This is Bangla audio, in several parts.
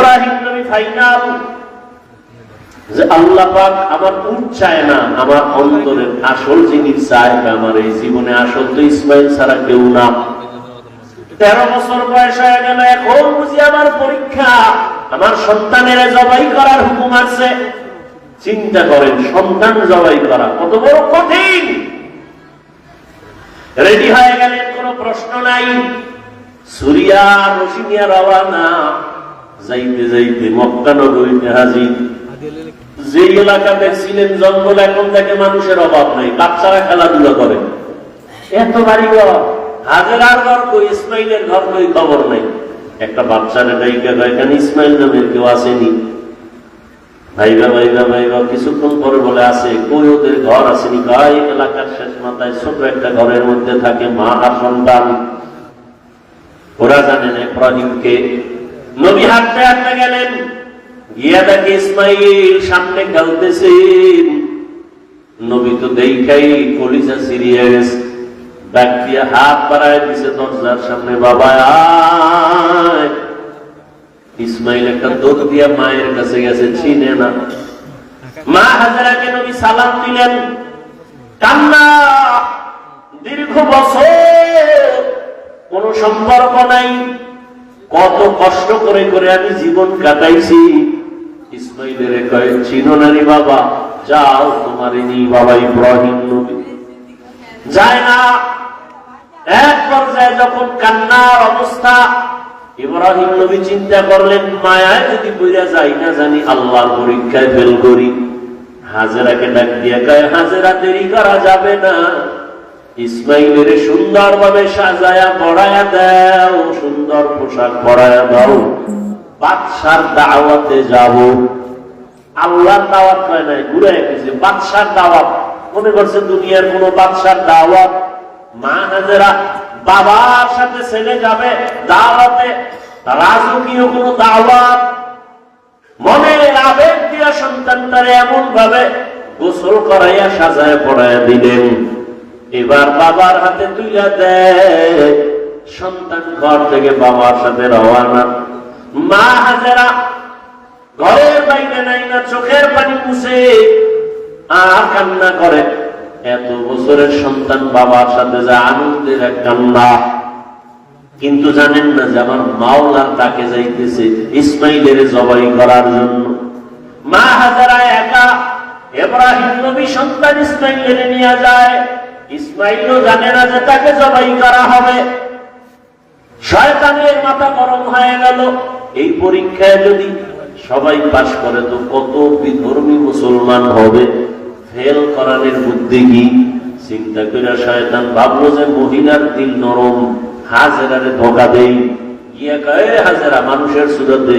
ইব্রাহিম নবী ফাইনাল। যে আল্লাহ পাক আমার চায় না, আমার অন্তরের আসল চায় আমার এই জীবনে আসল তো ইসমাইল ছাড়া কেউ না। তেরো বছর বয়স হয়ে গেল, এখন বুঝি আমার পরীক্ষা। আমার সন্তানের জবাই করার হুকুম আছে। চিন্তা করেন, সন্তান জবাই করা কত বড় কঠিন। রেডি হয়ে গেলেন, কোনো প্রশ্ন নাই। সুরিয়া রসিনিয়া রওয়ানা যাইতে যাইতে মক্কা নগরীতে হাজির। যে এলাকাতে ছিলেন জঙ্গল, এখন থেকে মানুষের অভাব নাই, বাচ্চারা খেলাধুলা করে। এত বাড়ি ঘর, হাজার ঘর কই ইসমাইলের ঘর কই খবর নাই। একটা বাচ্চারা ডাইকা এখানে ইসমাইল নামের কেউ আসেনি? ভাইবা ভাইবা ভাইবা, কিছুক্ষণ পরে বলে, আছে, কই ওদের ঘর আসেনি? গায়ে এলাকার শেষ মাথায় ছোট একটা ঘরের মধ্যে থাকে মা আর সন্তান। ওরা জানেন ইব্রাহিমকে নবী হাঁটতে হাঁটতে গেলেন। গিয়া দেখে ইসমাইল সামনে খেলতেছেন নবী তো দেখাই কলিজা সিরিয়া গেছে। ডাক হাত বাড়ায় দিছে দরজার সামনে, বাবা ইসমাইল একটা দৌড় দিয়া মায়ের কাছে গেছে চিনে না। মা হাজারাকে নবী সালাম দিলেন, কান্না, দীর্ঘ বছর কোন সম্পর্ক নাই। কত কষ্ট করে করে আমি জীবন কাটাইছি। ইসমাইলের কয়ে, চিনো নারী বাবা, যাও তোমার নি বাবা ইব্রাহিম নবী। যায় না। এক পর্যায়ে যখন কান্নার অবস্থা, ইব্রাহিম নবী চিন্তা করলেন, মায়ায় যদি বুঝা যাই না জানি আল্লাহর পরীক্ষায় ফেল করি। হাজেরাকে ডাক দিয়ে কয়, হাজেরা, দেরি করা যাবে না। ইসমাইলের সুন্দর ভাবে সাজায়া পড়ায়া দাও, সুন্দর পোশাক পড়ায়া দাও। বাদশার দাওয়াতে যাব। আল্লাহর দাওয়াত হয় নাই, ঘুরে গেছে বাদশার দাওয়াত। মনে করছে দুনিয়ার কোন বাদশার দাওয়াত? মা হাজেরা বাবার সাথে ছেলে যাবে, দাওয়াতে রাজকীয় কোন দাওয়াত? মনে আবেগ দিয়া সন্তানটারে এমন ভাবে গোসল করাইয়া সাজায় পড়াইয়া দিলেন। এবার বাবার হাতে তুইলা দেয় সন্তান ঘর থেকে বাবার সাথে রওয়ানা মা হাজেরা ঘরের বাইরে নাই না, চোখের পানি মুছে। আর কান্না করে। এত বছরের সন্তান বাবার সাথে যা আনন্দের এক কান্না। কিন্তু জানেন না যে আমার মাওলার তাকে যাইতেছে ইসমাইলের জবাই করার জন্য। মা হাজারা একা, এব্রাহিম নবী সন্তান ইসমাইলের নিয়ে যায়। ইসমাইলও জানে না যে তাকে জবাই করা হবে। শয়তানের মাথা গরম হয়ে গেল। এই পরীক্ষায় যদি সবাই পাশ করে, তো কত বিধর্মী মুসলমান হবে? ফেল করানোর বুদ্ধি কি? চিন্তা করে শয়তান ভাবলো যে মহিলার দিল নরম, হাজেরারে ধোকা দেই। কয়ে হাজেরা, মানুষের সুরতে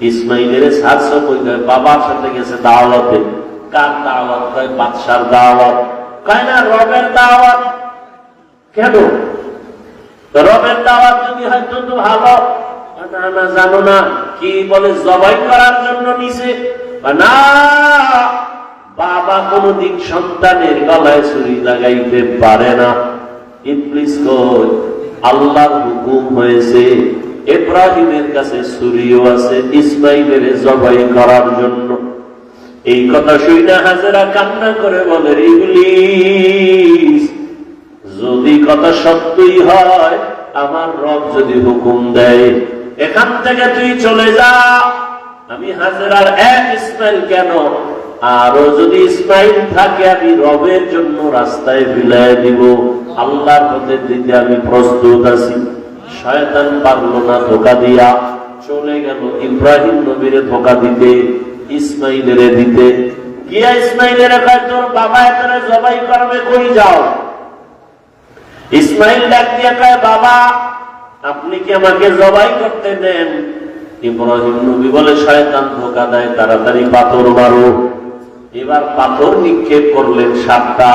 ইসমাইলের সাতশো কই বাবার সাথে গেছে দাওয়াতে। কার দাওয়াত কয়? বাদশার দাওয়াত। রবের দাওয়াত? কেন? রবের দাওয়াত যদি হয়তো তো ভালো। না জানো না কি বলে জবাই করার জন্য নিছে। না, বাবা কোনদিন সন্তানের গলায় ছুরি লাগাইতে পারে না। ইবলিস কই, আল্লাহর হুকুম হয়েছে, ইব্রাহিমের কাছে ছুরিও আছে, ইসমাইলের জবাই করার জন্য। এই কথা শুনে হাজেরা কান্না করে বলে ইবলিস, যদি কথা সত্যই হয়, আমার রব যদি হুকুম দেয়, এখান থেকে তুই চলে যা। আমি হাজেরার এক ইসমাইল কেন? আরও যদি ইসমাইল থাকে, আমি রবের জন্য রাস্তায় বিলাই দিব। আল্লাহর পথে দিতে আমি প্রস্তুত আছি। শয়তান পারল না ধোকা দিয়া। চলে গেল ইব্রাহিম নবীরে ধোকা দিতে। দিতে। গিয়া বাবা জবাই করবে যাও? ইসমাইল ডাক দিয়া কয়, বাবা, আপনি কি আমাকে জবাই করতে দেন? ইব্রাহিম নবী বলে, শয়তান ধোকা দেয়, তাড়াতাড়ি পাথর মারো। এবার পাথর নিক্ষেপ করলেন সাতটা।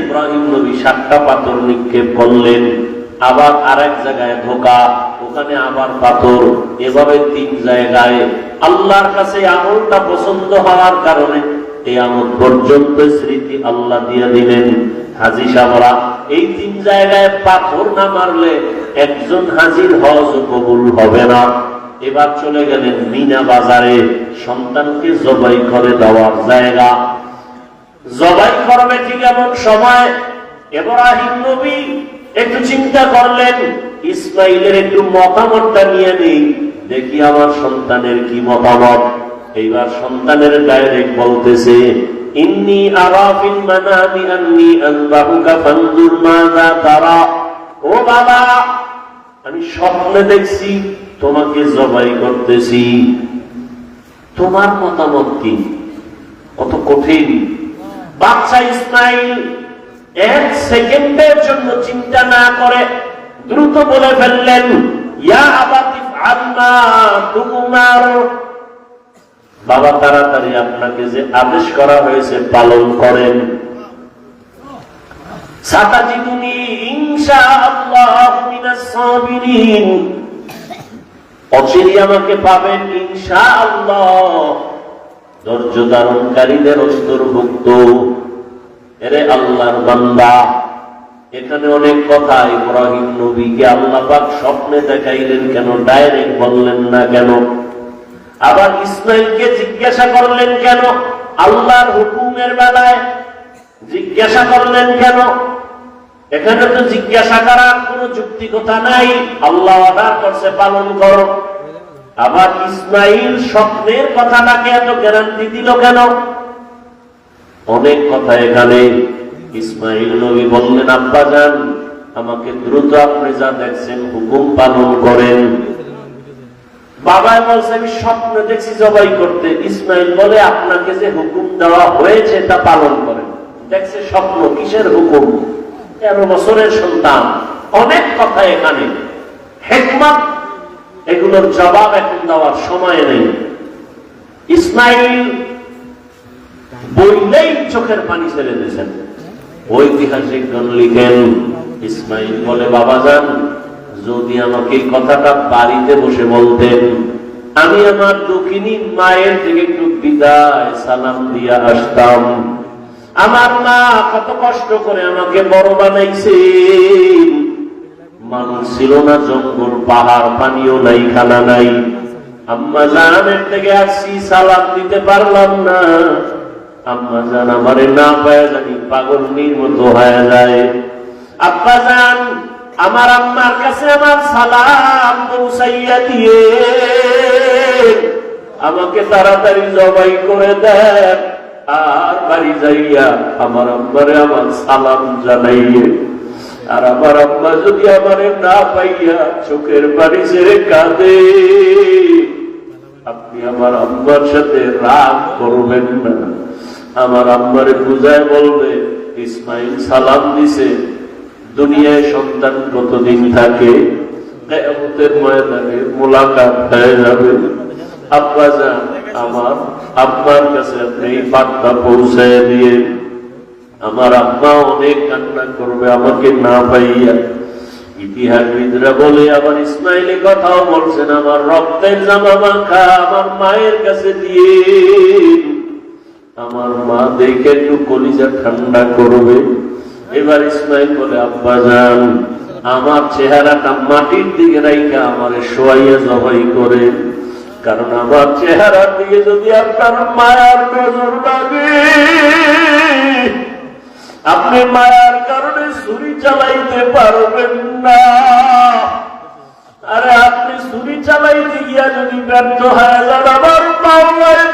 ইব্রাহিম নবী সাতটা পাথর নিক্ষেপ করলেন। আবার আরেক জায়গায় ধোকা, ওখানে আবার পাথর, এভাবে তিন জায়গায়। আল্লাহর কাছে আমলটা পছন্দ হওয়ার কারণে এই আমল পর্যন্ত স্মৃতি আল্লাহ দিয়ে দিলেন। হাজি এই তিন জায়গায় পাথর না মারলে একজন হাজির হজ কবুল হবে না। এবার চলে গেলেন মিনা বাজারে, সন্তানকে জবাই করে দেওয়ার জায়গা। জবাই করবে ঠিক এমন সময়, এব্রাহিম নবী একটু চিন্তা করলেন, ইসমাইলের একটু মতামতটা নিয়ে নেই। দেখি আমার সন্তানের কি মতামত। এইবার সন্তানের ডাইরেক্ট বলতেছে ও আমি স্বপ্নে দেখছি, তোমাকে জবাই করতেছি। তোমার মতামত কি? কত কঠিন। বাচ্চা ইসমাইল এক সেকেন্ডের জন্য চিন্তা না করে দ্রুত বলে ফেললেন আল্লাহ বাবা তাড়াতাড়ি আপনাকে যে আদেশ করা হয়েছে পালন করেন। অচিরি আমাকে পাবেন ধৈর্য ধারণকারীদের অন্তর্ভুক্ত। এরে আল্লাহর বান্দা, এখানে অনেক কথা। ইব্রাহিম নবীকে আল্লাহ পাক স্বপ্নে দেখাইলেন কেন, ডাইরেক্ট বললেন না কেন? আবার ইসমাইলকে জিজ্ঞাসা করলেন কেন? আল্লাহর হুকুমের বেলায় জিজ্ঞাসা করলেন কেন? এখানে তো জিজ্ঞাসা করার কোন যুক্তিকতা নাই। আল্লাহ অর্ডার করছে, পালন করো। আবার ইসমাইল স্বপ্নের কথাটাকে এত গ্যারান্টি দিল কেন? অনেক কথা এখানে। ইসমাইল নবী বললেন, আব্বা যান, আমাকে দ্রুত আপনি যা দেখছেন, হুকুম পালন করেন। বাবা বলছে, আমি স্বপ্ন দেখছি জবাই করতে। ইসমাইল বলে, আপনাকে যে হুকুম দেওয়া হয়েছে, তা পালন করেন। দেখছে স্বপ্ন কিসের হুকুম? তেরো বছরের সন্তান। অনেক কথা এখানে। হেকমত, এগুলোর জবাব এখন দেওয়ার সময় নেই। ইসমাইল বললেই চোখের পানি ছেড়ে দিয়েছেন। লিখেন, ইসমাইল বলে, বাবা যান, যদি আমাকে কথাটা বাড়িতে বসে বলতেন, আমি আমার দক্ষিণী মায়ের থেকে একটু বিদায় সালাম দিয়া আসতাম। আমার মা কত কষ্ট করে আমাকে বড় বানাইছে মানুষ ছিল না জঙ্গল, পাহাড়, পানিও নাই, খানা নাই। আম্মা জানের থেকে আসছি সালাম দিতে পারলাম না। আম্মা জান, আমারে না পায় জানি পাগলনির মতো হয়ে যায়। আব্বা জান, আমার আম্মার কাছে আমার সালাম পৌঁছাইয়া দিয়ে আমাকে তাড়াতাড়ি জবাই করে দেন। আর বাড়ি যাইয়া আমার আম্মারে আমার সালাম জানাইয়ে, আর আমার আম্মা যদি আমারে না পাইয়া চোখের বাড়ি ছেড়ে কাঁদে, আপনি আমার আম্মার সাথে রাগ করবেন না। আমার আম্মারে পূজায় বলবে, ইসমাইল সালাম দিছে, দুনিয়ায় সন্তান কতদিন থাকে ময়দানে মোলাকাত হয়ে যাবে। আব্বা যান, আমার আব্বার কাছে আপনি এই বার্তা পৌঁছায় দিয়ে, আমার আব্বা অনেক কান্না করবে, আমাকে না পাইয়া। ইতিহাসবিদরা বলে আবার ইসমাইলি কথাও বলছেন, আমার রক্তের জামা মাখা আমার মায়ের কাছে দিয়ে। আমার মা দেখে একটু কলিজা ঠান্ডা করবে। এবার ইসমাইল বলে, আব্বা যান আমার চেহারাটা মাটির দিকে রাইকা আমার শোয়াইয়া জবাই করে। কারণ আমার চেহারার দিকে যদি আপনার মায়ার নজর লাগে, আপনি মায়ার কারণে ছুরি চালাইতে পারবেন না। আরে, আপনি ছুরি চালাইতে গিয়া যদি ব্যর্থ হয়ে আমার মামলায়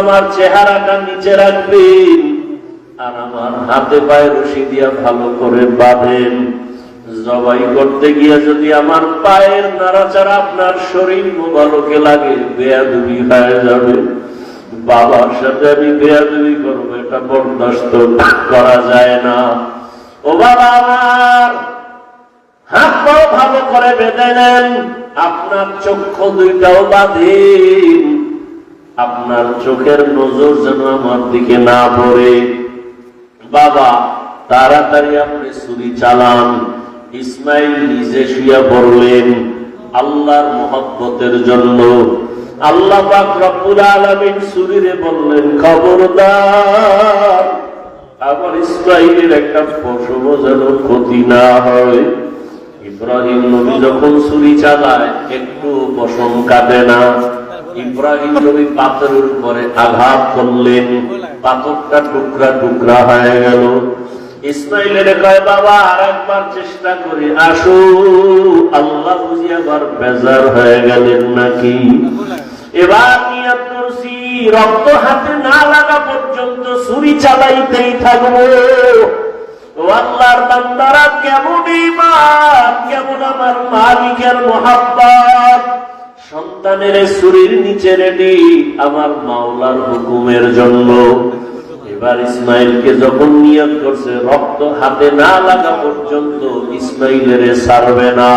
আমার চেহারাটা নিচে রাখবেন আর আমার হাতে পায়ে রশি দিয়া ভালো করে বাঁধেন। জবাই করতে গিয়ে যদি আমার পায়ের নাড়াচাড়া আপনার শরীর মোবালকে লাগে, বেয়াদুবি হয়ে যাবে। বাবার সাথে আমি বেয়াদুবি করব, এটা বরদাস্ত করা যায় না। ও বাবা আমার, হাত পাও ভালো করে বেঁধে নেন। আপনার চক্ষু দুইটাও বাঁধেন। আপনার চোখের নজর যেন আমার দিকে না পড়ে। বাবা, তাড়াতাড়ি আপনি ছুরি চালান। ইসমাইল নিজে শুয়া পড়লেন আল্লাহর মহব্বতের জন্য। আল্লাহ পাক আলামিন ছুরিরে বললেন, খবরদার, আমার ইসরায়েলের একটা পশম যেন ক্ষতি না হয়। ইব্রাহিম নবী যখন ছুরি চালায় একটু পশম কাটে না। ইব্রাহিম নবী পাথরের উপরে আঘাত করলেন। পাথরটা টুকরা টুকরা হয়ে গেল। ইসমাইলের কয়, বাবা আর একবার চেষ্টা আল্লাহ বুঝি আবার বেজার হয়ে গেলেন নাকি? এবার নিয়ত করছি, রক্ত হাতে না লাগা পর্যন্ত ছুরি চালাইতেই থাকব। কেমন কেমন আমার মালিকের মোহাব্বত। সন্তানের ছুরির নিচে রেডি, আমার মাওলার হুকুমের জন্য। এবার ইসমাইলকে যখন নিয়ত করছে, রক্ত হাতে না লাগা পর্যন্ত ইসমাইলের ছাড়বে না।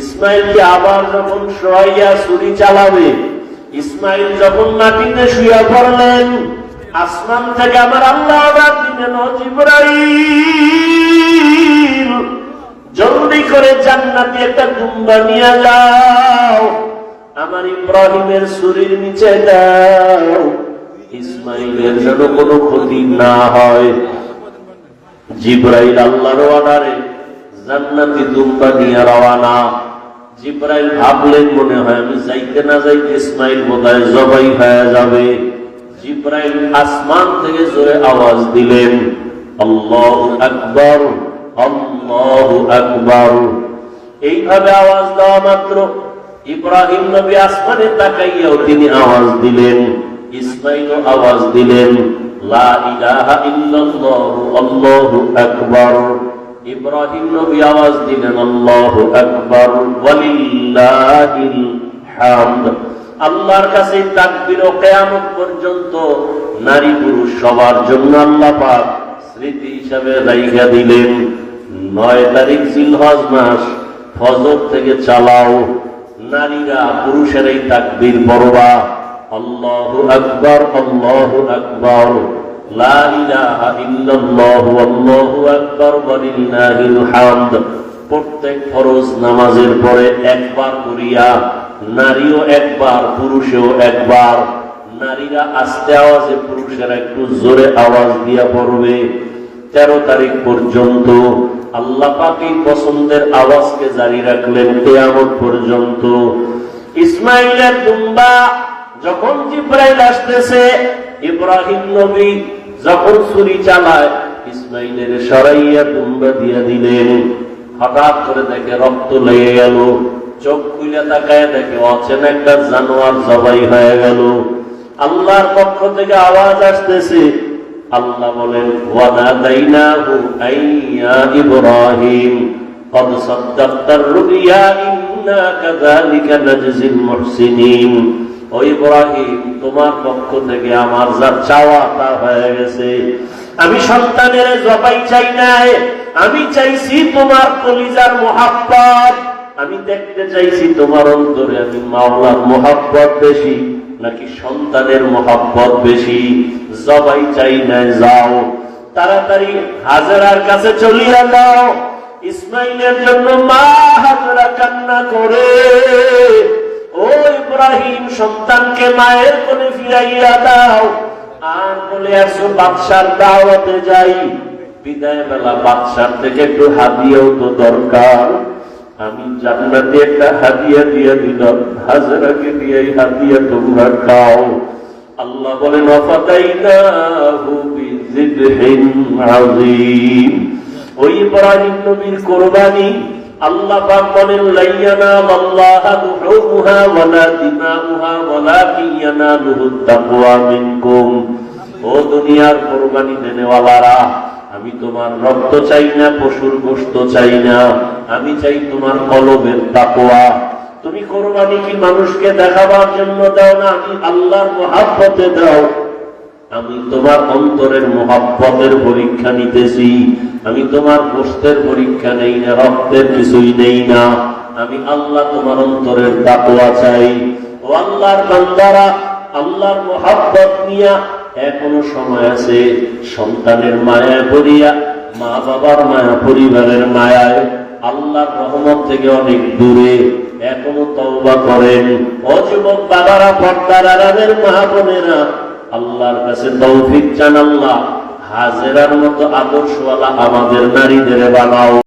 ইসমাইলকে আবার যখন শোয়াইয়া ছুরি চালাবে, ইসমাইল যখন মাটিতে শুয়ে পড়লেন, আসমান থেকে আমার আল্লাহ আবার দিলেন জলদি করে জান্নাতি একটা দুম্বা নিয়ে যাও। আমার ইব্রাহিমের শরীর নিচে দাও। ইসমাইলের যেন কোনো ক্ষতি না হয়। জিব্রাইল আল্লাহর অর্ডারে জান্নাতি দুম্বা নিয়ে রওয়ানা জিব্রাইল ভাবলেন, মনে হয় আমি যাইতে না যাইতে ইসমাইল বোধহয় জবাই হয়ে যাবে। জিব্রাইল আসমান থেকে জোরে আওয়াজ দিলেন, আল্লাহু আকবার আল্লাহু আকবার। এইভাবে আওয়াজ দেওয়া মাত্র ইব্রাহিম নবী আসমানে তাকাইয়াও তিনি আওয়াজ দিলেন ইসমাইল আওয়াজ দিলেন, লা ইলাহা ইল্লাল্লাহু আল্লাহু আকবার। ইব্রাহিম নবী আওয়াজ দিলেন, আল্লাহু আকবার, ওয়ালিল্লাহিল হামদ। আল্লাহর কাছে তাকবীর ও কিয়ামত পর্যন্ত নারী পুরুষ সবার জন্য আল্লাহ পাক স্মৃতি হিসাবে রাইখা দিলেন। নয় তারিখ জিলহজ মাস, ফজর থেকে চালাও। নারীরা পুরুষের এই তাকবীর পড়বা। আল্লাহু আকবার আল্লাহু আকবার। লা ইলাহা ইল্লাল্লাহু, আল্লাহু আকবার, ওয়ালিল্লাহিল হামদ। প্রত্যেক ফরজ নামাজের পরে একবার করিয়া নারীও একবার, পুরুষেও একবার। নারীরা আস্তে আওয়াজে পুরুষেরা একটু জোরে আওয়াজ দিয়া পড়বে। তেরো তারিখ পর্যন্ত আল্লাহ পাকি পছন্দের আওয়াজকে জারি রাখলেন কেয়ামত পর্যন্ত। ইসমাইলের দুম্বা যখন জিব্রাইল আসতেছে, ইব্রাহিম নবী যখন ছুরি চালায়, ইসমাইলের সরাইয়া দুম্বা দিয়া দিলেন। হঠাৎ করে দেখে রক্ত লেগে গেল, চোখ খুলে তাকায় দেখে অচেন একটা জানোয়ার জবাই হয়ে গেল। আল্লাহর পক্ষ থেকে আওয়াজ আসতেছে আল্লাহ বলেন ওয়ানাদাইনাহু আইয়া ইব্রাহিম قد صدقت الرؤيا إنا كذلك نجزي المحسنين ও ইব্রাহিম তোমার পক্ষ থেকে আমার যা চাওয়া তা হয়ে গেছে আমি সন্তানের জবাই চাই নাই আমি চাইছি তোমার কলিজার মোহাব্বত আমি দেখতে চাইছি তোমার অন্তরে আমি মাওলার মোহাব্বত বেশি নাকি সন্তানের মোহাব্বত বেশি? জবাই চাই না যাও। তাড়াতাড়ি হাজারার কাছে চলিয়া যাও। ইসমাইলের জন্য মা হাজরা কান্না করে। ও ইব্রাহিম, সন্তানকে মায়ের কোলে ফিরাইয়া দাও। আর বলে, আসো বাদশার দাওয়াতে যাই। বিদায় বেলা বাদশার থেকে একটু হাদিয়াও তো দরকার। আমি জান্নাতে একটা হাদিয়া দিয়ে দিলাম। হাজরাকে দিয়ে এই হাদিয়া তোমরা খাও। আল্লাহ বলেন অফাদাইনাহু বিযিবহিন আযীম। ওই ইব্রাহিম নবীর কোরবানি আল্লাহ পাক বলেন, লাইয়ানা আল্লাহ দুহুহা ওয়ালা দিমাউহা ওয়ালাকিন তাকওয়া মিনকুম। ও দুনিয়ার কোরবানি দেনেওয়ালারা আমি তোমার রক্ত চাই না, পশুর গোশত চাই না। আমি চাই তোমার কলবের তাকওয়া। তুমি কোরবানি কি মানুষকে দেখাবার জন্য দাও না? আমি আল্লাহর মহাব্বতে দাও। আমি তোমার অন্তরের মহাব্বতের পরীক্ষা নিতেছি। আমি তোমার গোষ্ঠের পরীক্ষা নেই না, রক্তের কিছুই নেই না। আমি আল্লাহ তোমার অন্তরের তাকওয়া চাই। ও আল্লাহর বান্দারা, আল্লাহর মহাব্বত নিয়া এখনও সময় আছে সন্তানের মায়া পড়িয়া মা বাবার মায়া, পরিবারের মায়ায়। আল্লাহর রহমত থেকে অনেক দূরে এখনও তওবা করেন। অযুবক বাবারা, পর্দার আরামের মা বোনেরা, আল্লাহর কাছে তৌফিক চান আল্লাহ। হাজেরার মতো আদর্শওয়ালা আমাদের নারীদের বানাও।